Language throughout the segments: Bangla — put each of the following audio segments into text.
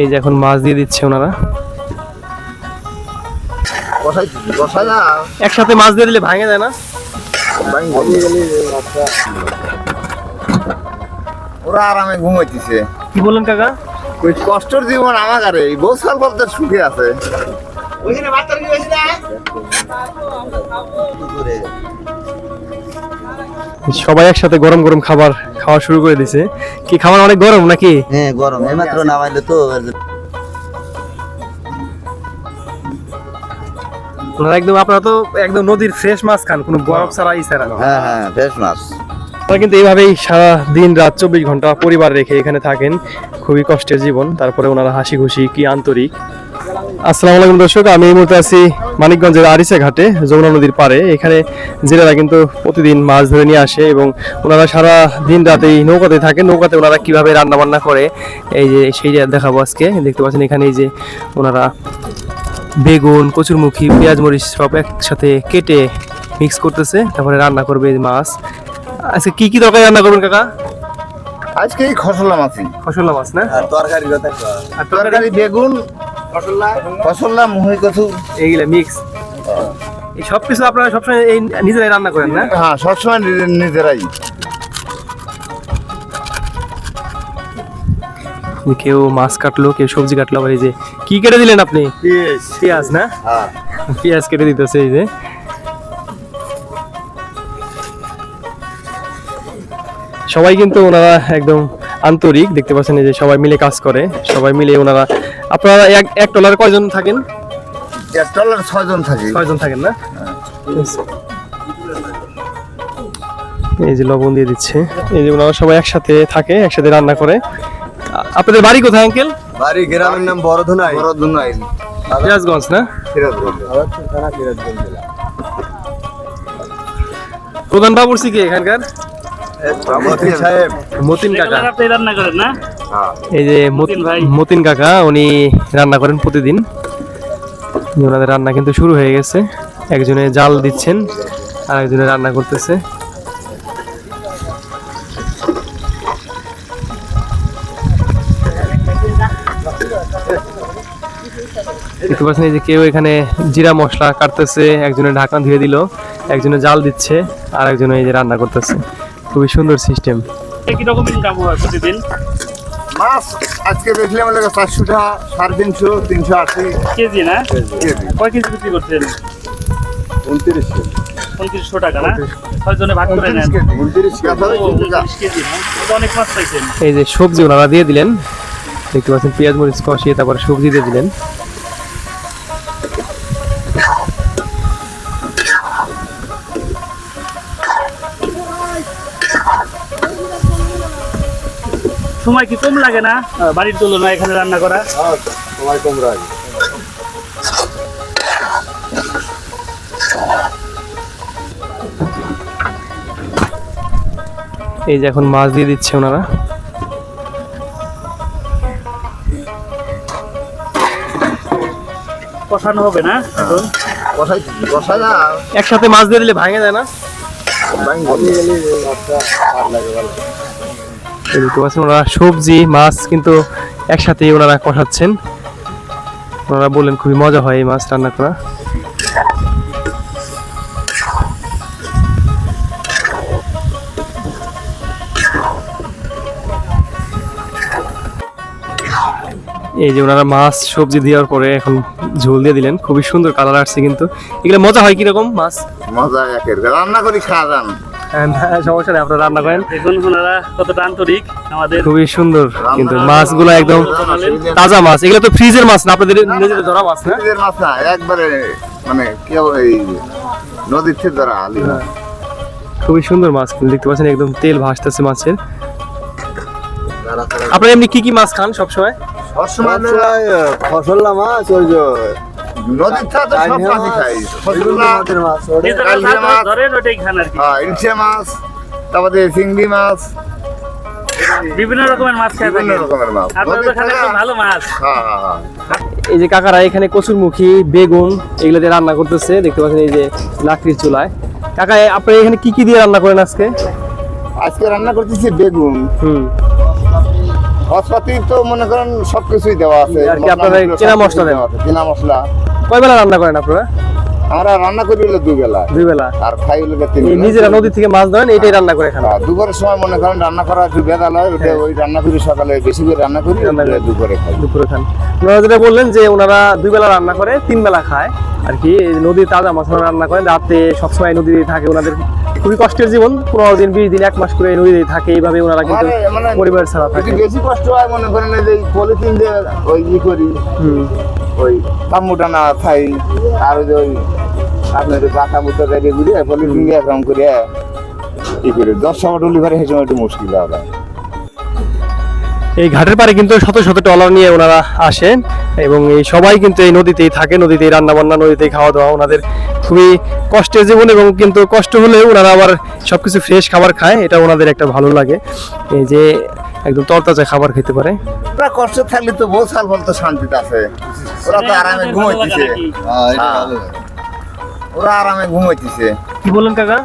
এই যে এখন মাছ দিয়ে দিচ্ছে ওনারা। না একসাথে মাছ দিয়ে দিলে ভাঙে যায় না? ওরা আরামে ঘুমাইতেছে। কি বললেন কাকা? ওই কষ্টের জীবন আমার আরে এই বছর বলতে সুখে আছে। সবাই একসাথে গরম গরম খাবার খাওয়া শুরু করে দিছে। কি খাবার অনেক গরম নাকি? হ্যাঁ গরম। এইমাত্র নামাইলো তো একদম আপনারা তো একদম নদীর ফ্রেশ মাছ খান কোনো বরফ ছাড়া ই ছাড়া হ্যাঁ হ্যাঁ ফ্রেশ মাছ। ওরা কিন্তু এইভাবেই সারা দিন রাত চব্বিশ ঘণ্টা পরিবার রেখে এখানে থাকেন। খুবই কষ্টের জীবন তারপরে ওনারা হাসি খুশি কি আন্তরিক। আসসালামু আলাইকুম দর্শক আমি এই মুহূর্তে আছি মানিকগঞ্জের আরিসা ঘাটে যমুনা নদীর পারে এখানে জেলেরা কিন্তু প্রতিদিন মাছ ধরে নিয়ে আসে এবং ওনারা সারা দিন রাত এই নৌকাতে থাকে। নৌকাতে ওনারা কীভাবে রান্না বান্না করে এই যে সেই দেখাবো আজকে। দেখতে পাচ্ছেন এখানে এই যে ওনারা বেগুন কচুরমুখী পেঁয়াজ মরিচ সব একসাথে কেটে মিক্স করতেছে তারপরে রান্না করবে এই মাছ। আচ্ছা কি কি তরকারি রান্না করবেন কাকা? আজকে এই খসলা মাছি। ফসলা মাছ না? আর তরকারি তরকারি বেগুন মুহি এইগুলা মিক্স এই সব কিছু আপনারা সবসময় এই নিজেরাই রান্না করেন না? হ্যাঁ সবসময় নিজেরাই। কেউ মাছ কাটলো কেউ সবজি কাটলো আবার এই যে কি কেটে দিলেন আপনি? পেঁয়াজ না? হ্যাঁ। পেঁয়াজ কেটে দিতেছে এই যে। সবাই কিন্তু ওনারা একদম আন্তরিক দেখতে পাচ্ছেন এই যে সবাই মিলে কাজ করে সবাই মিলে ওনারা আপনারা এক এক টলারে কয়জন থাকেন? এক টলার ছয়জন থাকি। ছয়জন থাকেন না? এই যে লবণ দিয়ে দিচ্ছে। এই যে ওনারা সবাই একসাথে থাকে একসাথে রান্না করে। আপনাদের বাড়ি কোথায় আঙ্কেল? বাড়ি গ্রামের নাম বড়ধনাই। বড় দুনাই সিরাজগঞ্জ না? সিরাজগঞ্জ। প্রধান বাবুর্চি কে এখানকার? সাহেব মতিন কাকা। আপনি রান্না করেন না? হ্যাঁ এই যে মতিন কাকা উনি রান্না করেন প্রতিদিন। ওনাদের রান্না কিন্তু শুরু হয়ে গেছে। একজনে জাল দিচ্ছেন আর একজনে রান্না করতেছে। দেখতে পাচ্ছেন এই যে কেউ এখানে জিরা মশলা কাটতেছে একজনে ঢাকনা ধুয়ে দিল একজনে জাল দিচ্ছে আর একজনে এই যে রান্না করতেছে। খুবই সুন্দর সিস্টেম কি রকম ইনকাম হয় প্রতিদিন? মাছ আজকে দেখলাম লাগে চারশো টাকা সাড়ে তিনশো তিনশো আশি। কেজি না? কেজি। কয় কেজি বিক্রি করছেন? উনত্রিশশো। টাকা না? এই যে সবজি ওনারা দিয়ে দিলেন দেখতে পাচ্ছেন পেঁয়াজ মরিচ কষিয়ে তারপরে সবজি দিয়ে দিলেন। সময় কি কম লাগে না? বাড়ির তুলনায় এখানে রান্না করা? সময় কম রাখ এই যে এখন মাছ দিয়ে দিচ্ছে ওনারা। কষানো হবে না এখন? কষাই কষাই না একসাথে মাছ দিয়ে দিলে ভাঙে যায় না? এই দেখতে পাচ্ছেন, ওনারা সবজি, মাছ কিন্তু একসাথে ওনারা কষাচ্ছেন। ওনারা বললেন খুবই মজা হয় এই মাছ রান্না করা। এই যে ওনারা মাছ, সবজি দেওয়ার পরে এখন ঝোল দিয়ে দিলেন। খুবই সুন্দর কালার আসছে কিন্তু। এগুলো মজা হয় কীরকম মাছ? মজা রান্না করি, খাওয়া সমস্যা নেই আপনারা রান্না করেন। দেখুন ওনারা কতটা আন্তরিক আমাদের খুবই সুন্দর কিন্তু মাছগুলো একদম তাজা মাছ। এগুলো তো ফ্রিজের মাছ না আপনাদের নিজেদের ধরা মাছ না? মাছ না একবারে মানে কি এই নদীর থেকে ধরা আলি। খুবই সুন্দর মাছ কিন্তু দেখতে পাচ্ছেন একদম তেল ভাসতেছে মাছের। আপনারা এমনি কি কি মাছ খান সবসময়? সবসময় ফসল্লা মাছ ওই যে নদীর থেকে তো সব মাছই খাই ফসলনা, কালকে মাছ। ধরেন ওটাই খান আর কি। হ্যাঁ, ইলশে মাছ তারপরে চিংড়ি মাছ। বিভিন্ন রকমের মাছ খেয়ে বিভিন্ন রকমের মাছ। আপনারা তো নদীর খান থেকে- একদম ভালো মাছ। হ্যাঁ হ্যাঁ এই যে কাকারা এখানে কচুরমুখী বেগুন এগুলো দিয়ে রান্না করতেছে। দেখতে পাচ্ছেন এই যে লাকড়ির চুলায়। কাকা আপনি এখানে কি কি দিয়ে রান্না করেন আজকে? আজকে রান্না করতেছি বেগুন। হুম। খরচপাতি তো মনে করেন সবকিছুই দেওয়া আছে। আপনারা কেনা মশলা দেওয়া আছে, কেনা মশলা। কয় বেলা রান্না করেন আপনারা? আমরা রান্না করি হলো দুই বেলা দুই বেলা আর খাই হলো তিন বেলা। নিজেরা নদী থেকে মাছ ধরেন এইটাই রান্না করে খান। দুপুরের সময় মনে করেন রান্না করা একটু বেদাল হয় ওটা ওই রান্না করি সকালে বেশি করে রান্না করি। খাই। দুপুরে খান। ওনারা যেটা বললেন যে ওনারা দুই বেলা রান্না করে তিন বেলা খায়। আর কি নদীর তাজা মাছ রান্না করেন রাতে সবসময় নদী থাকে ওনাদের খুবই কষ্টের জীবন পনেরো দিন বিশ দিন এক মাস করে নদীতে থাকে এইভাবে ওনারা কিন্তু মানে- পরিবার ছাড়া থাকে। বেশি কষ্ট হয় মনে করেন এই যে পলিথিন দিয়ে ওই ই করি ওই তাম্বুটা না খাই আর ওই আপনার ওই বাতা বুতা রেডি করে পলিথিন দিয়ে কাম করিয়া ই করে। দশ সময় ডুলি করে সেই সময় একটু মুশকিল হবে। এই ঘাটের পারে কিন্তু শত শত ট্রলার নিয়ে ওনারা আসেন এবং এই সবাই কিন্তু এই নদীতেই থাকে নদীতেই রান্না বান্না নদীতেই খাওয়া দাওয়া ওনাদের খুবই কষ্টের জীবন এবং কিন্তু কষ্ট হলেও ওনারা আবার সবকিছু ফ্রেশ খাবার খায় এটা ওনাদের একটা ভালো লাগে। এই যে একদম তরতাজা খাবার খেতে পারে। ওরা কষ্ট থাকলে তো বহু সাল বলতো শান্তিতে আছে। ওরা তো আরামে ঘুমাইতেছে। হ্যাঁ এটা হ্যাঁ। ভালো। ওরা আরামে ঘুমাইতেছে। কি বললেন কাকা?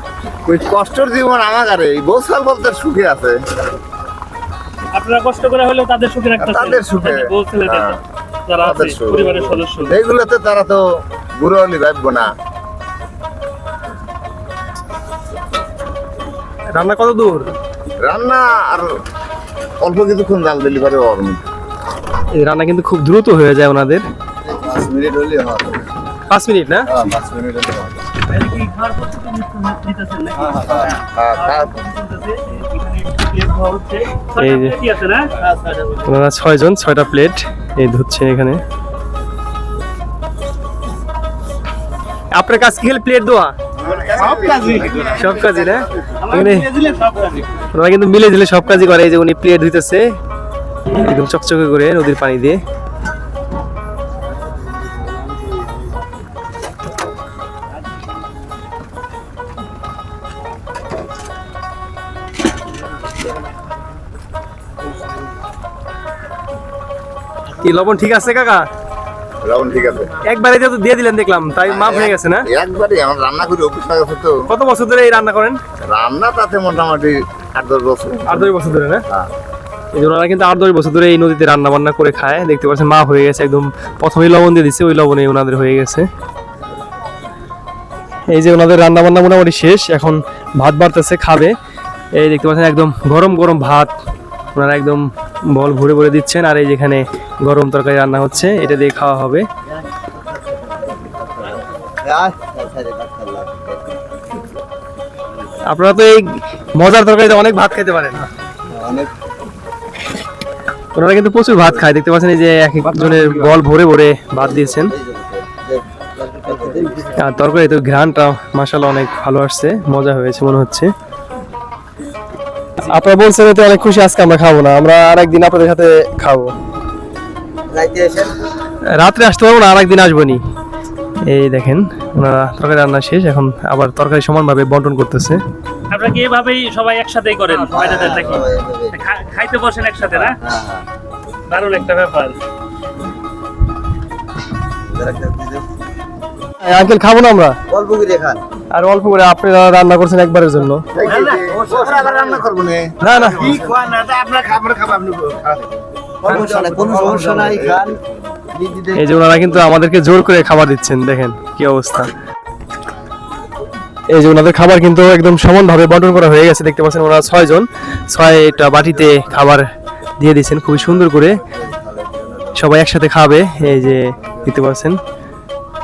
ওই কষ্টের জীবন আমার আরে এই বহু সাল বলতে সুখে আছে। আপনারা কষ্ট করে হলেও তাদের সুখে রাখতেছেন তাদের সুখে। বউ ছেলেদের হ্যাঁ। যারা আছে পরিবারের সদস্য। এইগুলোতে তারা তো বুড়ো হলি ভাববো না। রান্না কত দূর? রান্না আর অল্প কিছুক্ষণ জাল দিলি পারে এই রান্না কিন্তু খুব দ্রুত হয়ে যায় ওনাদের। পাঁচ মিনিট হলে হবে পাঁচ মিনিট না? হ্যাঁ পাঁচ মিনিট হলে হবে এই যে। না? ওনারা ছয়জন ছয়টা প্লেট এই ধুচ্ছেন এখানে আপনার কাজ কি প্লেট সব কাজই। না দিয়ে দিলে সব কাজই। ওনারা কিন্তু মিলে দিলে সব কাজই করে এই যে উনি প্লেট ধুইতেছে একদম চকচকে করে নদীর পানি দিয়ে কি লবণ ঠিক আছে কাকা? রাউন্ড ঠিক আছে। একবারে তো দিয়ে দিলেন দেখলাম। তাই মাপ হয়ে গেছে না? একবারই আমার রান্না করি অফিস হয়ে গেছে তো। কত বছর ধরে এই রান্না করেন? রান্না তাতে মোটামুটি আট দশ বছর। আট দশ বছর ধরে না? হ্যাঁ। ওনারা কিন্তু আট দশ বছর ধরে এই নদীতে রান্না বান্না করে খায়। দেখতে পাচ্ছেন মা হয়ে গেছে একদম প্রথমেই লবণ দিয়ে দিচ্ছে ওই লবণে ওনাদের হয়ে গেছে। এই যে ওনাদের রান্না বান্না মোটামুটি শেষ এখন ভাত বাড়তেছে খাবে। এই দেখতে পাচ্ছেন একদম গরম গরম ভাত। ওনারা একদম বল ভরে ভরে দিচ্ছেন, আর এই যেখানে গরম তরকারি রান্না হচ্ছে, এটা দিয়ে খাওয়া হবে। আপনারা তো এই মজার তরকারিতে অনেক ভাত খেতে পারেন। ওনারা কিন্তু প্রচুর ভাত খায়, দেখতে পাচ্ছেন এই যে এক একজনের বল ভরে ভরে ভাত দিয়েছেন। আর তরকারি তো ঘ্রানটা মাসাল্লাহ অনেক ভালো আসছে, মজা হয়েছে মনে হচ্ছে। আপনারা বলছেন এতে অনেক খুশি আজকে আমরা খাব না আমরা আরেকদিন আপনাদের সাথে খাব। রাত্রে আসতে পারব না আরেকদিন আসব নি এই দেখেন ওনারা তরকারি রান্না শেষ এখন আবার তরকারি সমানভাবে বন্টন করতেছে। আপনারা কি এভাবেই সবাই একসাথেই করেন? বাইরেদের নাকি? সবাই এভাবে। খা- খাইতে বসেন একসাথে না? হ্যাঁ হ্যাঁ। দারুণ একটা ব্যাপার। আঙ্কেল খাব না আমরা? অল্প করে খান। আর অল্প করে আপনারা রান্না করছেন একবারের জন্য। না না। এই যে ওনারা কিন্তু আমাদেরকে জোর করে খাবার দিচ্ছেন, দেখেন কি অবস্থা। এই যে ওনাদের খাবার কিন্তু একদম সমানভাবে বন্টন করা হয়ে গেছে, দেখতে পাচ্ছেন ওনারা ছয়জন। ছয়টা বাটিতে খাবার দিয়ে দিচ্ছেন, খুবই সুন্দর করে। সবাই একসাথে খাবে, এই যে দেখতে পাচ্ছেন,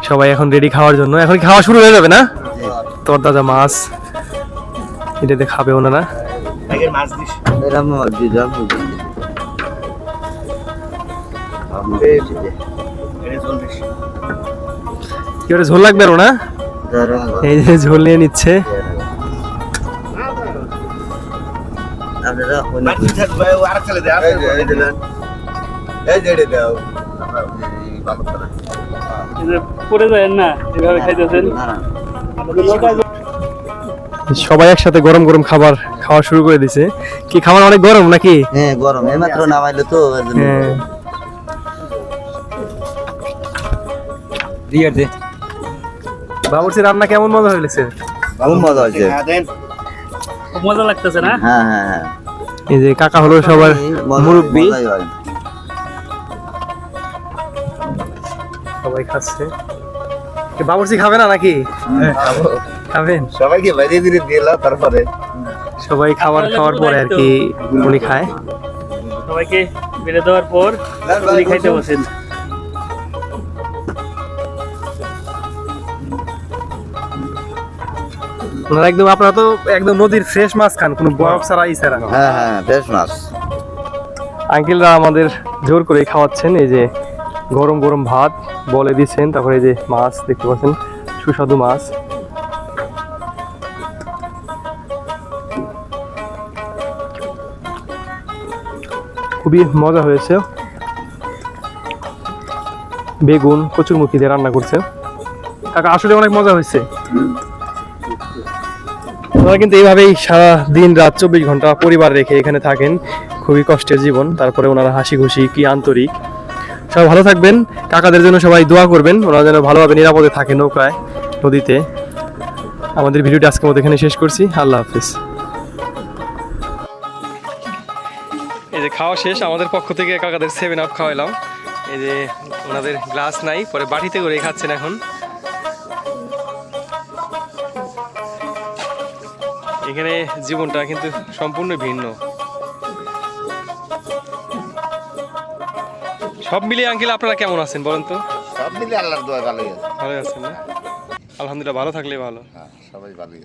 সবাই এখন রেডি খাওয়ার জন্য। এখন খাওয়া শুরু হয়ে যাবে না? তরতাজা মাছ। এটাতে খাবে ওনারা। ঝোল লাগবে আরও না এই যে ঝোল নিয়ে নিচ্ছে। পড়ে যায় না এভাবে খাইতেছেন? না, না। সবাই একসাথে গরম গরম খাবার খাওয়া শুরু করে দিছে। কি খাবার অনেক গরম নাকি? হ্যাঁ গরম। এইমাত্র নামাইলো তো এর জন্য। হ্যাঁ। বাবুর্চি রান্না কেমন মজা হয়েছে? খুব মজা হয়েছে। খুব মজা লাগতেছে না? হ্যাঁ হ্যাঁ হ্যাঁ। এই যে কাকা হলো সবার মুরব্বী। সবাই খাচ্ছে। বাবুর্চি খাবে না নাকি? খাবেন? সবাইকে বাইরে দিয়ে দিলাম তারপরে। সবাই খাবার খাওয়ার পরে আর কি উনি খায়। সবাইকে বেড়ে দেওয়ার পর উনি খাইতে বসেন। ওনারা একদম আপনারা তো একদম নদীর ফ্রেশ মাছ খান কোনো বরফ ছাড়া ই ছাড়া। হ্যাঁ হ্যাঁ বেশ মাছ। আঙ্কেলরা আমাদের জোর করে খাওয়াচ্ছেন এই যে গরম গরম ভাত। বলে দিচ্ছেন, তারপরে এই যে মাছ দেখতে পাচ্ছেন, সুস্বাদু মাছ। খুবই মজা হয়েছে। বেগুন কচুরমুখী দিয়ে রান্না করছে। কাকা, আসলে অনেক মজা হয়েছে। ওনারা কিন্তু এইভাবেই সারা দিন রাত চব্বিশ ঘণ্টা পরিবার রেখে এখানে থাকেন। খুবই কষ্টের জীবন, তারপরে ওনারা হাসি খুশি কি আন্তরিক। সবাই ভালো থাকবেন। কাকাদের জন্য সবাই দোয়া করবেন। ওনারা যেন ভালোভাবে নিরাপদে থাকে নৌকায়, নদীতে। আমাদের ভিডিওটি আজকের মতো এখানে শেষ করছি। আল্লাহ হাফিজ। এই যে খাওয়া শেষ, আমাদের পক্ষ থেকে কাকাদের সেভেন আপ খাওয়াইলাম। এই যে ওনাদের গ্লাস নাই, পরে বাটিতে করে খাচ্ছেন এখন। এখানে জীবনটা কিন্তু সম্পূর্ণ ভিন্ন। সব মিলিয়ে আঙ্কিল আপনারা কেমন আছেন বলেন তো? সব মিলে আল্লাহর দোয়া ভালোই আছে। ভালো আছেন না? আলহামদুলিল্লাহ ভালো থাকলে ভালো। হ্যাঁ সবাই ভালোই